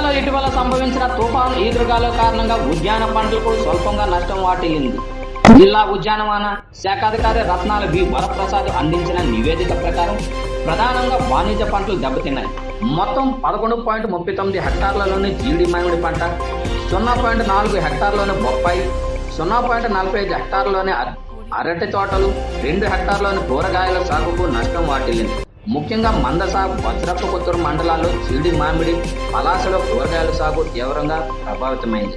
జిల్లాలో ఇటీవల సంభవించిన తుఫాను ఈదురుగాల కారణంగా ఉద్యాన పంటలకు స్వల్పంగా నష్టం వాటిల్లింది. జిల్లా ఉద్యానవన శాఖాధికారి రత్నాల బి. వరప్రసాద్ అందించిన నివేదిక ప్రకారం ప్రధానంగా వాణిజ్య పంటలు దెబ్బతిన్నాయి. మొత్తం పదకొండు పాయింట్ ముప్పై తొమ్మిది హెక్టార్లలోని జీడి మామిడి పంట సున్నా పాయింట్ నాలుగు హెక్టార్లోని బొప్పాయి సున్నా పాయింట్ నలభై ఐదు హెక్టార్లోని అరటి తోటలు రెండు హెక్టార్లోని కూరగాయల సాగుకు నష్టం వాటిల్లింది. ముఖ్యంగా మంద వజ్రపు కొత్తూరు మండలాల్లో చీడి మామిడి పలాసలో కూరగాయల సాగు తీవ్రంగా ప్రభావితమైంది.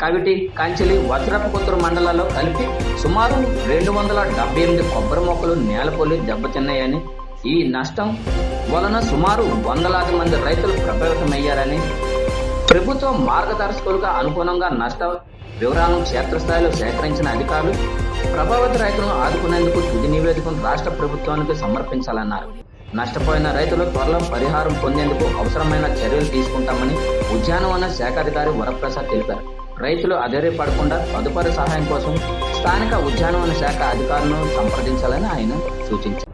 కవిటి కంచిలి వజ్రపు కొత్తూరు మండలాల్లో కలిపి సుమారు రెండు వందల డెబ్బై ఎనిమిది కొబ్బరి మొక్కలు నేలపొల్లి దెబ్బతిన్నాయని ఈ నష్టం వలన సుమారు వందలాది మంది రైతులు ప్రభావితమయ్యారని ప్రభుత్వ మార్గదర్శకులుగా అనుగుణంగా నష్ట వివరాలను క్షేత్రస్థాయిలో సేకరించిన అధికారులు ప్రభావిత రైతులను ఆదుకునేందుకు తుది నివేదికను రాష్ట్ర ప్రభుత్వానికి సమర్పించాలన్నారు. నష్టపోయిన రైతులు త్వరలో పరిహారం పొందేందుకు అవసరమైన చర్యలు తీసుకుంటామని ఉద్యానవన శాఖాధికారి వరప్రసాద్ తెలిపారు. రైతులు అధైర్యపడకుండా తదుపరి సహాయం కోసం స్థానిక ఉద్యానవన శాఖ అధికారులను సంప్రదించాలని ఆయన సూచించారు.